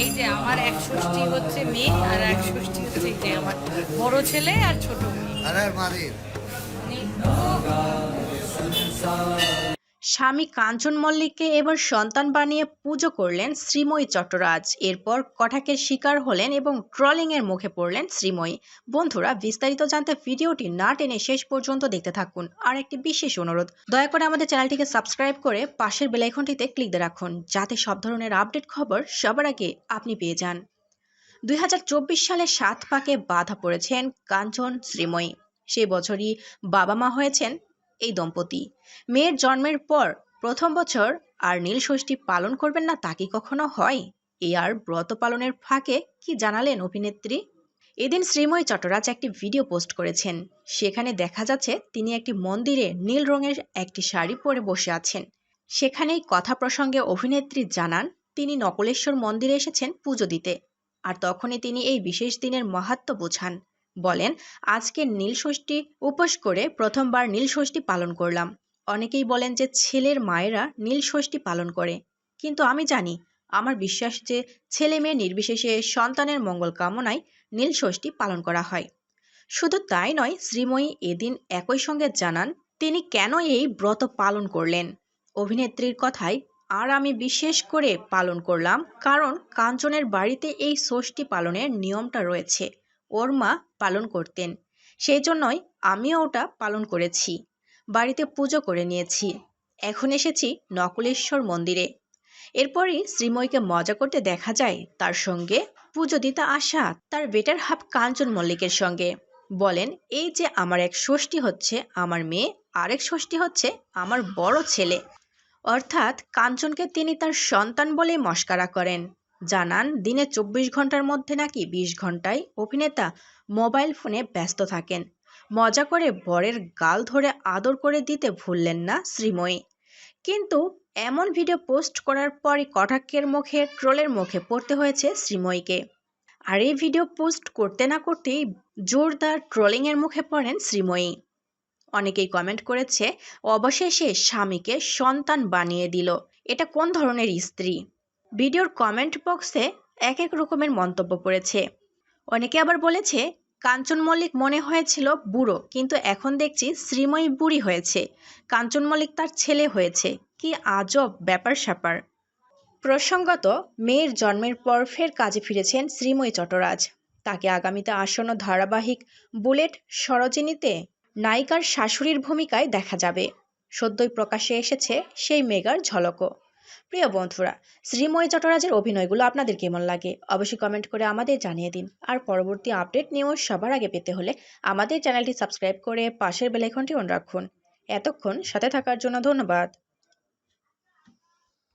এই যে আমার এক ষষ্ঠী হচ্ছে মেয়ে আর এক ষষ্ঠী হচ্ছে এই যে আমার বড় ছেলে আর ছোট মেয়ে। স্বামী কাঞ্চন মল্লিককে এবার সন্তান বানিয়ে পুজো করলেন শ্রীময়ী চট্টরাজ। এরপর কটাকের শিকার হলেন এবং ট্রলিংয়ের মুখে পড়লেন শ্রীময়ী। বন্ধুরা, বিস্তারিত জানতে ভিডিওটি না টেনে শেষ পর্যন্ত দেখতে থাকুন। আর একটি বিশেষ অনুরোধ, দয়া করে আমাদের চ্যানেলটিকে সাবস্ক্রাইব করে পাশের বেলাইকনটিতে ক্লিক দিয়ে রাখুন, যাতে সব ধরনের আপডেট খবর সবার আগে আপনি পেয়ে যান। দুই হাজার চব্বিশ সালে সাত পাকে বাধা পড়েছেন কাঞ্চন শ্রীময়ী। সেই বছরই বাবা মা হয়েছেন এই দম্পতি। মেয়ের জন্মের পর প্রথম বছর আর নীল ষষ্ঠী পালন করবেন না তা কি কখনো হয়? এ আর ব্রত পালনের ফাঁকে কি জানালেন অভিনেত্রী? এদিন শ্রীময়ী চট্টরাজ একটি ভিডিও পোস্ট করেছেন। সেখানে দেখা যাচ্ছে তিনি একটি মন্দিরে নীল রঙের একটি শাড়ি পরে বসে আছেন। সেখানেই কথা প্রসঙ্গে অভিনেত্রী জানান, তিনি নকলেশ্বর মন্দিরে এসেছেন পুজো দিতে। আর তখনই তিনি এই বিশেষ দিনের মাহাত্ম্য বোঝান। বলেন, আজকে নীল ষষ্ঠী উপোস করে প্রথমবার নীল ষষ্ঠী পালন করলাম। অনেকেই বলেন যে ছেলের মায়েরা নীল ষষ্ঠী পালন করে। কিন্তু আমি জানি, আমার বিশ্বাস যে ছেলে মেয়ে নির্বিশেষে সন্তানের মঙ্গল কামনায় নীল ষষ্ঠী পালন করা হয়। শুধু তাই নয়, শ্রীময়ী এদিন একই সঙ্গে জানান, তিনি কেন এই ব্রত পালন করলেন? অভিনেত্রীর কথায়, আর আমি বিশেষ করে পালন করলাম কারণ কাঞ্চনের বাড়িতে এই ষষ্ঠী পালনের নিয়মটা রয়েছে। ওর মা পালন করতেন। সেই জন্যই আমিও ওটা পালন করেছি। বাড়িতে পুজো করে নিয়েছি। এখন এসেছি নকলেশ্বর মন্দিরে। এরপরই শ্রীময়ীকে মজা করতে দেখা যায় তার সঙ্গে পুজো দিতে আসা তার বেটার হাফ কাঞ্চন মল্লিকের সঙ্গে। বলেন, এই যে আমার এক ষষ্ঠী হচ্ছে, আমার মেয়ে আরেক ষষ্ঠী হচ্ছে আমার বড় ছেলে। অর্থাৎ কাঞ্চনকে তিনি তার সন্তান বলে মস্কারা করেন। জানান, দিনে চব্বিশ ঘণ্টার মধ্যে নাকি বিশ ঘন্টায় অভিনেতা মোবাইল ফোনে ব্যস্ত থাকেন। মজা করে বরের গাল ধরে আদর করে দিতে ভুললেন না শ্রীময়ী। কিন্তু এমন ভিডিও পোস্ট করার পরই কটাক্ষের মুখে, ট্রোলের মুখে পড়তে হয়েছে শ্রীময়ীকে। আর এই ভিডিও পোস্ট করতে না করতেই জোরদার ট্রোলিংয়ের মুখে পড়েন শ্রীময়ী। অনেকেই কমেন্ট করেছে, অবশেষে স্বামীকে সন্তান বানিয়ে দিল। এটা কোন ধরনের স্ত্রী? ভিডিওর কমেন্ট বক্সে এক এক রকমের মন্তব্য পড়েছে। অনেকে আবার বলেছে, কাঞ্চন মল্লিক মনে হয়েছিল বুড়ো, কিন্তু এখন দেখছি শ্রীময়ী বুড়ি হয়েছে। কাঞ্চন মল্লিক তার ছেলে হয়েছে। কি আজব ব্যাপার স্যাপার প্রসঙ্গত, মেয়ের জন্মের পর ফের কাজে ফিরেছেন শ্রীময়ী চট্টরাজ তাকে আগামীতে আসন্ন ধারাবাহিক বুলেট সরোজিনীতে নায়িকার শাশুড়ির ভূমিকায় দেখা যাবে। সদ্যই প্রকাশে এসেছে সেই মেগার ঝলকও। প্রিয় বন্ধুরা, শ্রীময় চট্টরাজের অভিনয়গুলো আপনাদের কেমন লাগে? অবশ্যই কমেন্ট করে আমাদের জানিয়ে দিন। আর পরবর্তী আপডেট নিয়েও সবার আগে পেতে হলে আমাদের চ্যানেলটি সাবস্ক্রাইব করে পাশের বেলাইকনটি অন রাখুন। এতক্ষণ সাথে থাকার জন্য ধন্যবাদ।